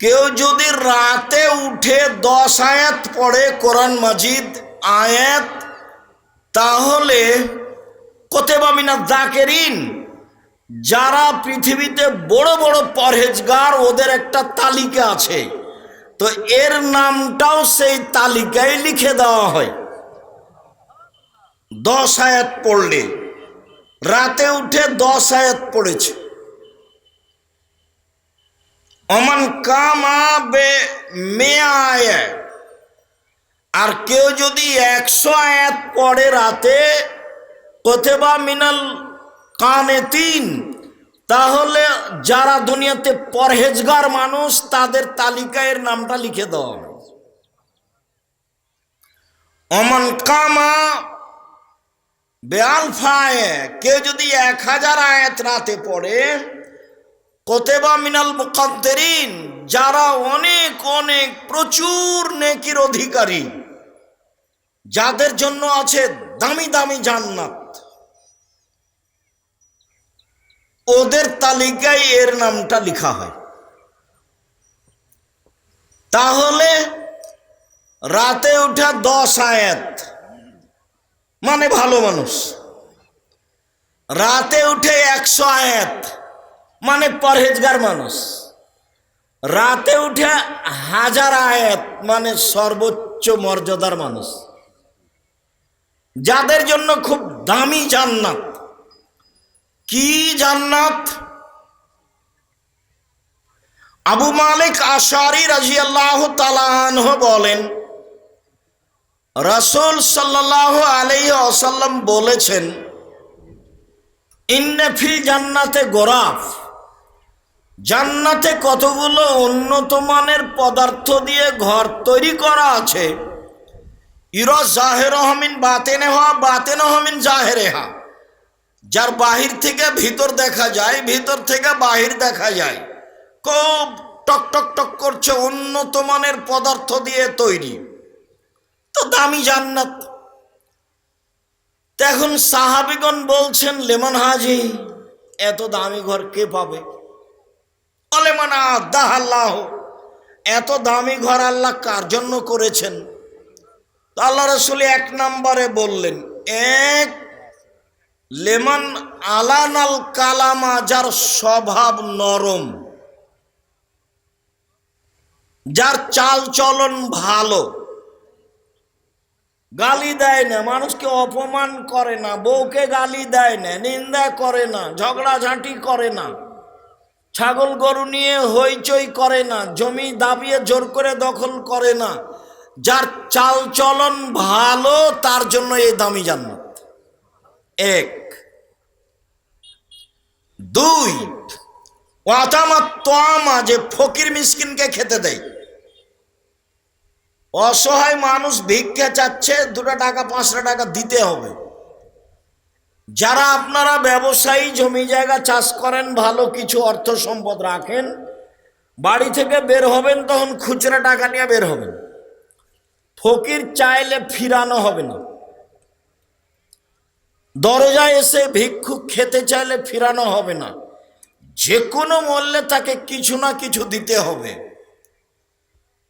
কেউ যদি রাতে উঠে দশ আয়াত পড়ে কোরআন মাজিদ আয়াত, তাহলে কোতেবা মিনা জাকেরিন যারা পৃথিবীতে বড় বড় পরহেজগার, ওদের একটা তালিকা আছে। তো এর নামটাও সেই তালিকায় লিখে দেওয়া হয়। দশ আয়াত পড়লে, রাতে উঠে দশ আয়াত পড়েছে। অমান কামা বে মে আয় আর কেউ যদি একশো আয়াত পড়ে রাতে কোথেবা মিনাল কানে তিন তাহলে যারা দুনিয়াতে পরহেজগার মানুষ, তাদের তালিকায় এর নামটা লিখে দেওয়া। অমান কামা বেআলফায় কেউ যদি এক হাজার আয়াত রাতে পড়ে কোতেবা মিনাল মুকাদ্দেরিন, যারা অনেক অনেক প্রচুর নেকির অধিকারী, যাদের জন্য আছে দামি দামি জান্নাত। ওদের তালিকায় এর নামটা লেখা হয়। তাহলে রাতে উঠা দশ আয়াত মানে ভালো মানুষ। রাতে উঠে একশো আয়াত মানে পরহেজগার মানুষ। রাতে উঠে হাজার আয়াত মানে সর্বোচ্চ মর্যাদার মানুষ। যাদের জন্য খুব দামি জান্নাত। কি জান্নাত? আবু মালিক আশারি রাজিয়াল্লাহ তালাহ বলেন, রাসূল সাল্লাহ আলাইহি আসাল্লাম বলেছেন ইন্নফিল জান্নাতে গোরাফ। জান্নাতে কতগুলো উন্নত মানের পদার্থ দিয়ে ঘর তৈরি করা আছে? ইরো জাহের হমিন বাতেনে হওয়া বাতেন হমিন জাহেরেহা যার বাহির থেকে ভিতর দেখা যায়, ভিতর থেকে বাহির দেখা যায়। খুব টক টক টক করছে উন্নত মানের পদার্থ দিয়ে তৈরি। তো দামি জান্নাত। তো এখন সাহাবিগণ বলছেন, লেমন হাজি, এত দামি ঘর কে পাবে? লেমন আদাহ আল্লাহ এত দামি ঘর আল্লাহ কার জন্য করেছেন? আল্লাহ রসুল এক নম্বরে বললেন, এক, লেমন আলানাল কালামা যার স্বভাব নরম, যার চাল চলন ভালো, গালি দেয় না, মানুষকে অপমান করে না, বউকে গালি দেয় না, নিন্দা করে না, ঝগড়াঝাঁটি করে না। ছাগল গরু নিয়ে হইচই করে না, জমি দাবিয়ে জোর করে দখল করে না। যার চাল চলন ভালো, তার জন্য এই দামি জান্নাত। এক। দুই। ওয়াতামা যে ফকির মিসকিনকে খেতে দেয়। অসহায় মানুষ ভিক্ষা চাচ্ছে, দুটো টাকা, পাঁচটা টাকা দিতে হবে। যারা আপনারা ব্যবসায়ী, জমি জায়গা চাষ করেন, ভালো কিছু অর্থ সম্পদ রাখেন, বাড়ি থেকে বের হবেন, তখন খুচরা টাকা নিয়ে বের হবেন। ফকির চাইলে ফিরানো হবে না। দরজায় এসে ভিক্ষুক খেতে চাইলে ফিরানো হবে না। যে কোনো মূল্যে তাকে কিছু না কিছু দিতে হবে।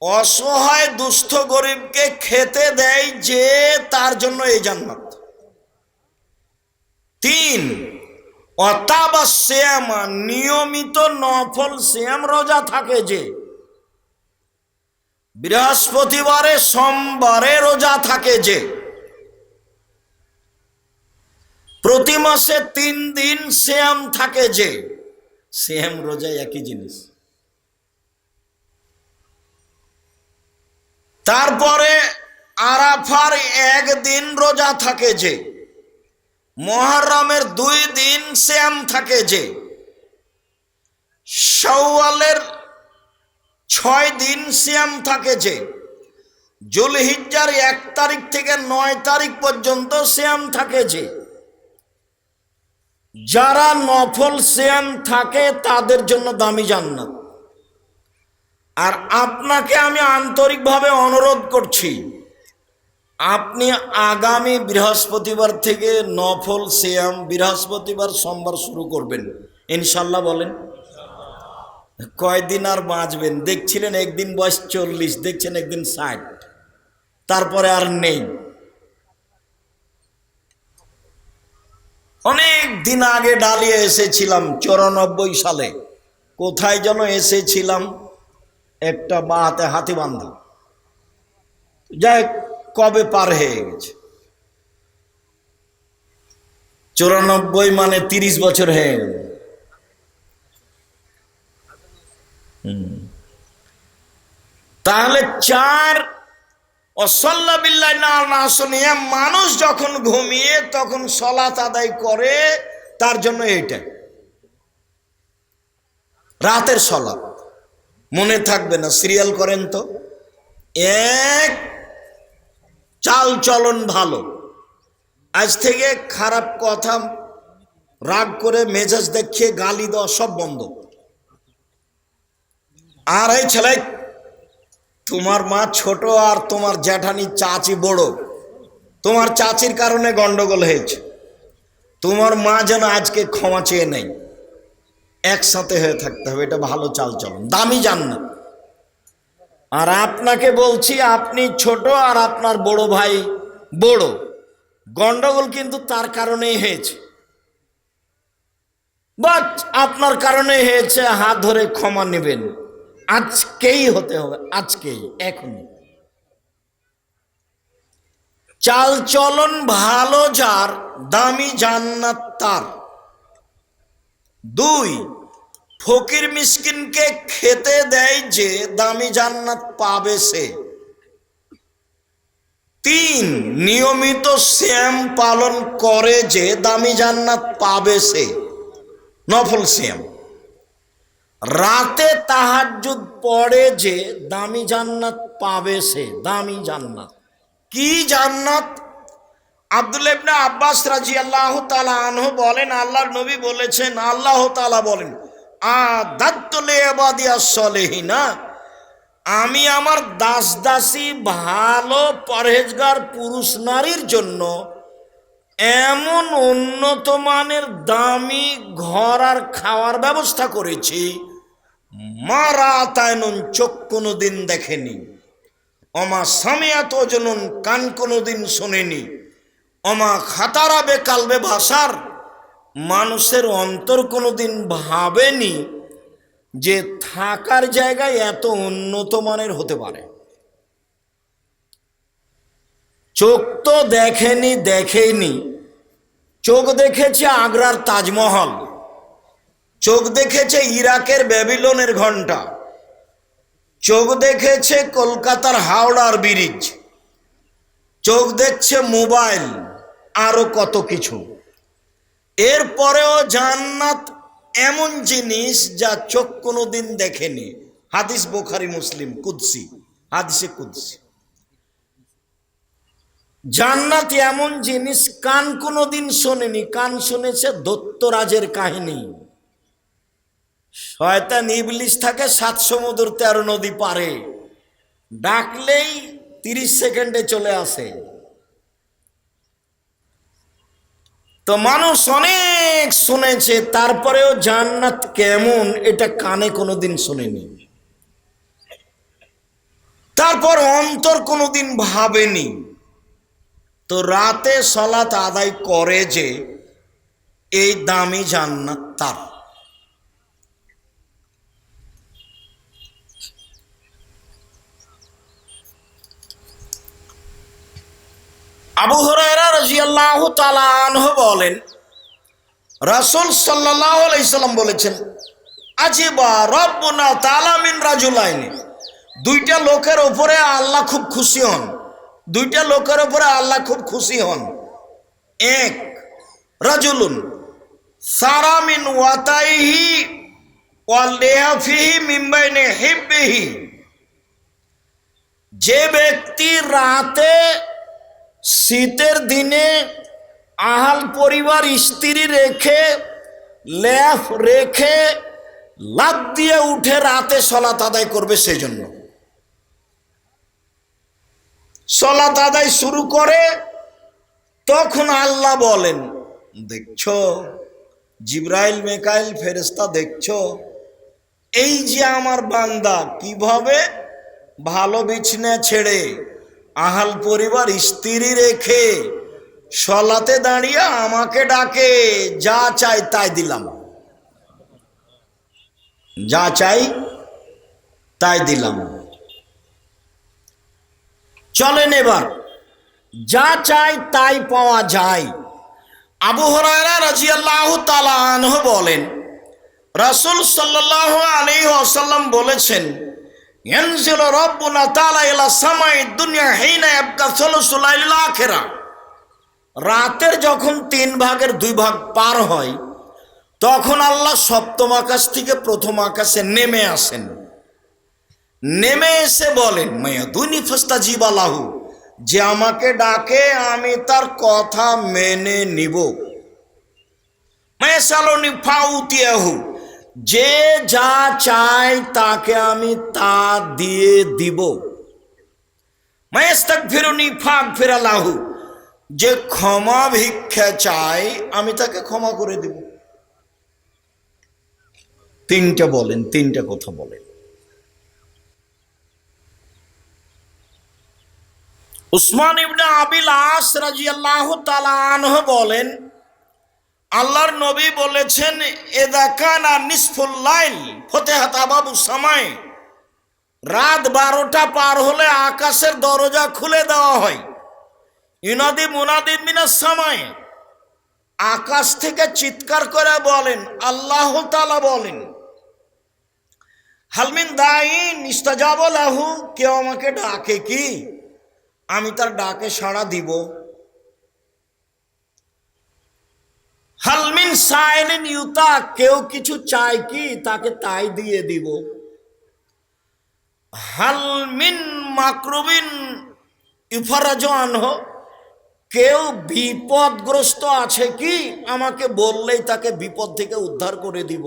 অসহায়, দুস্থ গরিবকে খেতে দেয় যে তার জন্য এই জান্নাত। তিন অতাবা শ্যাম নিয়মিত নফল শ্যাম রোজা থাকে যে। বৃহস্পতিবারে সোমবারে রোজা থাকে যে। প্রতি মাসে তিন দিন শ্যাম থাকে যে। শ্যাম রোজা একই জিনিস। তারপরে আরাফার একদিন রোজা থাকে যে। মহরমের দুই দিন শ্যাম থাকে যে সৌয়ালের ছয় দিন শ্যাম থাকে যে, জুলহিজ্জার এক তারিখ থেকে নয় তারিখ পর্যন্ত শ্যাম থাকে যে। যারা নফল শ্যাম থাকে তাদের জন্য দামি জান্নাত। আর আপনাকে আমি আন্তরিকভাবে অনুরোধ করছি আপনি আগামী বৃহস্পতিবার থেকে নফল শ্যাম বৃহস্পতিবার সোমবার শুরু করবেন। ইনশাল্লাহ বলেন। কয়দিন আর বাঁচবেন? দেখছিলেন একদিন বয়স চল্লিশ, দেখছেন একদিন ষাট। তারপরে আর নেই। অনেক দিন আগে ডালিয়ে এসেছিলাম, চৌরানব্বই সালে। কোথায় যেন এসেছিলাম, একটা বা হাতে বান্ধা যাই কবে পার হয়ে গেছে? চৌরানব্বই মানে তিরিশ বছর হয়ে গেল। তাহলে চার অসল্লা বিল্লাহ না না শুনিয়ে মানুষ যখন ঘুমিয়ে তখন সলাত আদায় করে, তার জন্য এটা রাতের সলাত। মনে থাকবে না, সিরিয়াল করেন তো। এক চাল চলন ভালো। আজ থেকে খারাপ কথা, রাগ করে মেজাজ দেখিয়ে গালি দেওয়া সব বন্ধ। আর এই ছেলে, তোমার মা ছোট আর তোমার জ্যাঠানি চাচি বড়। তোমার চাচির কারণে গন্ডগোল হয়েছে। তোমার মা যেন আজকে ক্ষমা চেয়ে নেই। একসাথে হয়ে থাকতে হবে, এটা ভালো চাল চলন। দামি যান না আর আপনাকে বলছি, আপনি ছোট আর আপনার বড় ভাই বড়। গন্ডগোল কিন্তু তার কারণেই হয়েছে। বাট আপনার কারণে হয়েছে, হাত ধরে ক্ষমা নেবেন। আজকেই হতে হবে, আজকেই, এখনই। চাল চলন ভালো যার, দামি জান্নাত তার। দুই ফকির মিসকিনকে খেতে দেয় যে দামি জান্নাত পাবে সে। তিন, নিয়মিত শ্যাম পালন করে যে দামি জান্নাত পাবে সে। নফল শ্যাম। রাতে তাহার তাহাজ্জুদ পড়ে যে দামি জান্নাত পাবে সে, দামি জান্নাত। কি জান্নাত? আব্দুল ইবনে আব্বাস রাজি আল্লাহ তালা আনহু বলেন, আল্লাহর নবী বলেছেন, আল্লাহ তালা বলেন আমি আমার দাস দাসী ভালো পরহেজগার পুরুষ নারীর জন্য এমন উন্নত মানের দামি ঘর আর খাওয়ার ব্যবস্থা করেছি। মারা তায়নুন চোখ কোনো দিন দেখেনি। অমা সামিয়াত জনুন কান কোনো দিন শোনেনি। অমা খাতারা বেকালবে ভাষার মানুষের অন্তর কোনো দিন ভাবেনি যে থাকার জায়গায় এত উন্নত মানের হতে পারে। চোখ তো দেখেনি দেখেনি চোখ দেখেছে আগ্রার তাজমহল। চোখ দেখেছে ইরাকের ব্যাবিলনের ঘণ্টা চোখ দেখেছে কলকাতার হাওড়ার ব্রিজ। চোখ দেখছে মোবাইল, আরও কত কিছু। এরপরেও জান্নাত এমন জিনিস যা চোখ কোনো দিন দেখেনি। হাদিস বোখারি, মুসলিম, কুদ্সি, হাদিসে কুদ্সি। জান্নাত এমন জিনিস কান কোনো দিন শোনেনি। কান শুনেছে দত্তরাজের কাহিনী। শয়তান ইবলিশ থাকে সাত সমুদ্র তেরো নদী পারে। ডাকলেই তিরিশ সেকেন্ডে চলে আসে। তো মানুষ অনেক শুনেছে, তারপরেও জান্নাত কেমন এটা কানে কোনোদিন শুনেনি। তারপর অন্তর কোনোদিন ভাবেনি। তো রাতে সলাত আদায় করে যে এই দামি জান্নাত তার। আবু হরাইরা বলেন, রাসূল সাল্লাল্লাহু আলাইহি সাল্লাম বলেছেন, আজিবা রব্বুনা তাআলা মিন রাজুলাইনি। দুইটা লোকের উপরে আল্লাহ খুব খুশি হন। দুইটা লোকের উপরে আল্লাহ খুব খুশি হন। এক, রাজুলুন সারামিন ওয়াতাইহি মিম্বাইনে যে ব্যক্তি রাতে শীতের দিনে আহাল পরিবার স্ত্রী রেখে ল্যাফ রেখে লাভ দিয়ে উঠে রাতে সলাত আদায় করবে সেজন্য। সলাত আদায় শুরু করে তখন আল্লাহ বলেন, দেখছ, জিব্রাইল, মেকাইল ফেরেস্তা দেখছ? এই যে আমার বান্দা, কীভাবে ভালো বিছনা ছেড়ে আহাল পরিবার স্ত্রী রেখে সলাতে দাঁড়িয়ে আমাকে ডাকে, যা চাই তাই দিলাম। যা চাই তাই দিলাম। চলেন এবার, যা চাই তাই পাওয়া যায়। আবু হরায়রা রাজিয়াল্লাহু তাআলা আনহু বলেন, রাসূল সাল্লাল্লাহু আলাইহি ওয়াসাল্লাম বলেছেন রাব্বুনা তাআলা ইলা সামাই দুনিয়া হিনা ইয়াবকা সুলুসুল লাইলিল আখিরা রাতের যখন তিন ভাগের দুই ভাগ পার হয়, তখন আল্লাহ সপ্তম আকাশ থেকে প্রথম আকাশে নেমে আসেন। নেমে এসে বলেন, মায়া দুনি ফস্তা জীবালাহু যে আমাকে ডাকে, আমি তার কথা মেনে নিব। মায়া সালোনি ফাউতিয়াহু যে যা চায় তাকে আমি তা দিয়ে দিব। মায়াস্তাক ফিরুনি ফাঁক ফেরালাহু। যে ক্ষমা ভিক্ষা চায়, আমি তাকে ক্ষমা করে দেব। তিনটা বলেন, তিনটা কথা বলেন। উসমান ইবনে আবিল আস রাজিয়াল্লাহু তাআলা আনহু বলেন আল্লাহর নবী বলেছেন, এদা কানা নিসফুল লাইল ফতেহাত আবাবু সামায় রাত বারোটা পার হলে আকাশের দরজা খুলে দেওয়া হয়। ইনাদি মুনাদি মিনার সময় আকাশ থেকে চিৎকার করে বলেন, আল্লাহ তালা বলেন হালমিন দাইন ইস্তাজাব লাহু, কেউ আমাকে ডাকে কি? আমি তার ডাকে সাড়া দিব। হালমিন সাইলিন ইউতা, কেউ কিছু চায় কি? তাকে তাই দিয়ে দিব। হালমিন মাকরুবিন ইফারাজ আনহ কেউ বিপদগ্রস্ত আছে কি? আমাকে বললেই তাকে বিপদ থেকে উদ্ধার করে দিব।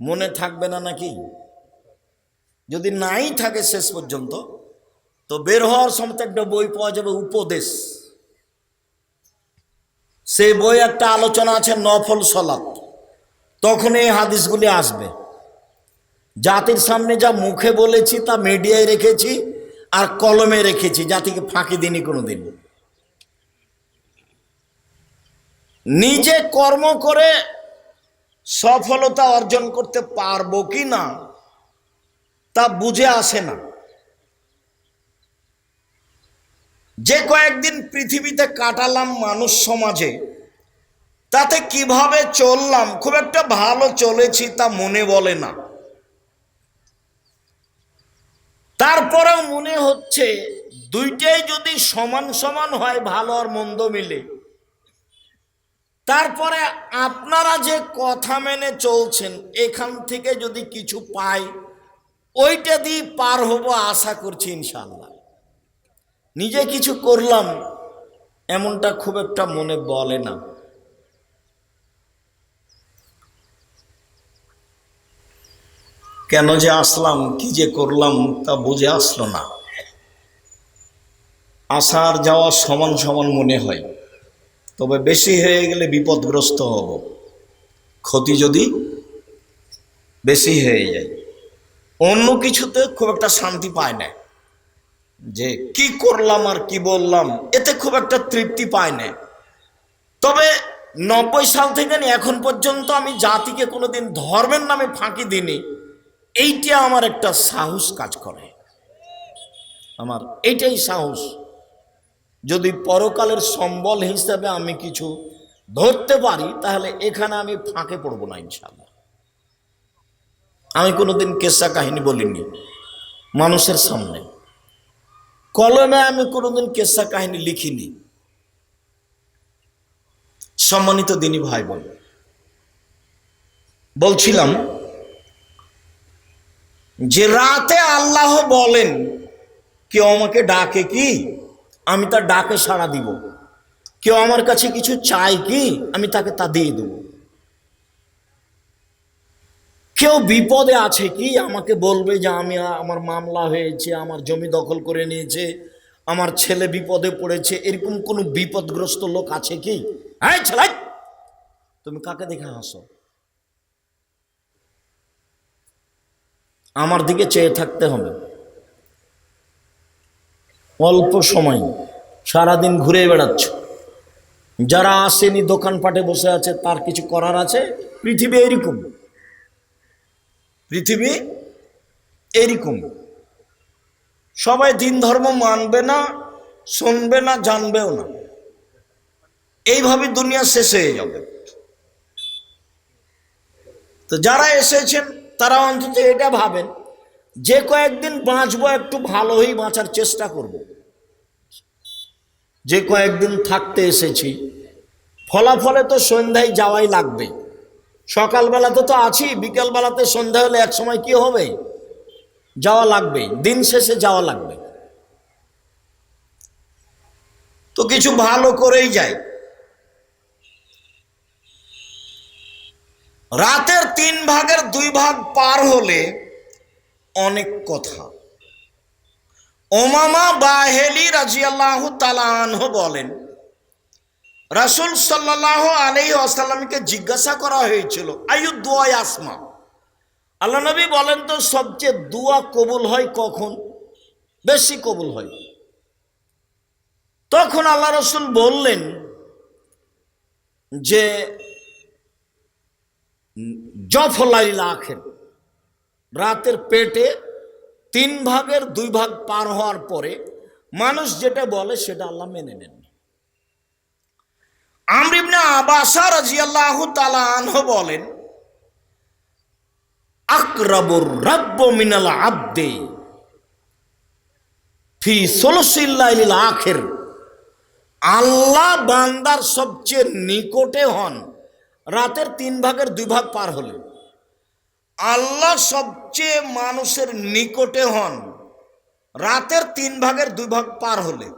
মনে থাকবে না নাকি? যদি নাই থাকে শেষ পর্যন্ত, তো বের হওয়ার সময় একটা বই পাওয়া যাবে, উপদেশ। সেই বই একটা আলোচনা আছে, নফল সলাত তখন এই হাদিসগুলি আসবে। জাতির সামনে যা মুখে বলেছি, তা মিডিয়ায় রেখেছি আর কলমে রেখেছি, জাতিকে ফাঁকি দিনি কোনো দিন নিজে কর্ম করে সফলতা অর্জন করতে পারব কি না, তা বুঝে আসে না। যে কয়েকদিন পৃথিবীতে কাটালাম মানুষ সমাজে, তাতে কীভাবে চললাম, খুব একটা ভালো চলেছি তা মনে বলে না। তারপরেও মনে হচ্ছে দুইটাই যদি সমান সমান হয়, ভালো আর মন্দ মিলে। তারপরে আপনারা যে কথা মেনে চলছেন, এখান থেকে যদি কিছু পাই, ওইটা দিয়ে পার হব আশা করছি ইনশাল্লাহ নিজে কিছু করলাম, এমনটা খুব একটা মনে বলে না। কেন যে আসলাম, কি যে করলাম তা বুঝে আসলো না। আসার যাওয়া সমান সমান মনে হয়। তবে বেশি হয়ে গেলে বিপদগ্রস্ত হব। ক্ষতি যদি বেশি হয়ে যায়, অন্য কিছুতে খুব একটা শান্তি পায় না। যে কি করলাম আর কি বললাম এতে খুব একটা তৃপ্তি পায় না। তবে নব্বই সাল থেকে এখন পর্যন্ত আমি জাতিকে কোনোদিন ধর্মের নামে ফাঁকি দিইনি। এইটা আমার একটা সাহস কাজ করে। আমার এইটাই সাহস। যদি পরকালের সম্বল হিসাবে আমি কিছু ধরতে পারি তাহলে এখানে আমি ফাঁকে পড়ব না ইনশাল্লাহ আমি কোনোদিন কেসা কাহিনী বলিনি মানুষের সামনে। কলমে আমি কোনোদিন কেসা কাহিনী লিখিনি। সম্মানিত দিনী ভাই বোন বলছিলাম যে রাতে আল্লাহ বলেন, কেউ আমাকে ডাকে কি? আমি তার ডাকে সাড়া দিব। কেউ আমার কাছে কিছু চায় কি? আমি তাকে তা দিয়ে দেব। কেউ বিপদে আছে কি? আমাকে বলবে যে আমি, আমার মামলা হয়েছে, আমার জমি দখল করে নিয়েছে, আমার ছেলে বিপদে পড়েছে, এরকম কোনো বিপদগ্রস্ত লোক আছে কি? হ্যাঁ ছেলে! তুমি কাকে দেখে হাসো? আমার দিকে চেয়ে থাকতে হবে। অল্প সময়, সারাদিন ঘুরে বেড়াচ্ছ। যারা আসেনি দোকানপাটে বসে আছে, তার কিছু করার আছে? পৃথিবী এরকম। পৃথিবী এরকম। সবাই দিন ধর্ম মানবে না, শুনবে না, জানবেও না। এইভাবে দুনিয়া শেষ হয়ে যাবে। তো যারা এসেছেন, তারা অন্তত এটা ভাবেন, যে কয়েকদিন বাঁচবো, একটু ভালোই বাঁচার চেষ্টা করব। যে কয়েকদিন থাকতে এসেছি, ফলাফলে তো সন্ধ্যায় যাওয়াই লাগবে। সকালবেলাতে তো আছি, বিকেলবেলাতে সন্ধ্যা হলে এক সময় কি হবে? যাওয়া লাগবে, দিন শেষে যাওয়া লাগবে। তো কিছু ভালো করেই যায়। রাতের তিন ভাগের দুই ভাগ পার হলে অনেক কথা। ওমামা বাহেলি রাজিয়াল্লাহ তালাহ বলেন রাসুল সাল্লাহ আলি আসাল্লামকে জিজ্ঞাসা করা হয়েছিল, আয়ু দোয়াই আসমা আল্লাহ নবী বলেন তো, সবচেয়ে দোয়া কবুল হয় কখন? বেশি কবুল হয়। তখন আল্লাহ রসুল বললেন যে, জফলাইল আখের। রাতের পেটে তিন ভাগের দুই ভাগ পার হওয়ার পরে মানুষ যেটা বলে সেটা আল্লাহ মেনে নেন। বলেন মিনাল আব্দে ফি আখের। আল্লাহ বান্দার সবচেয়ে নিকটে হন, রাতের তিন ভাগের দুই ভাগ পার হলে। আল্লাহ সবচেয়ে মানুষের নিকটে হন, রাতের তিন ভাগের দুই ভাগ পার হলে।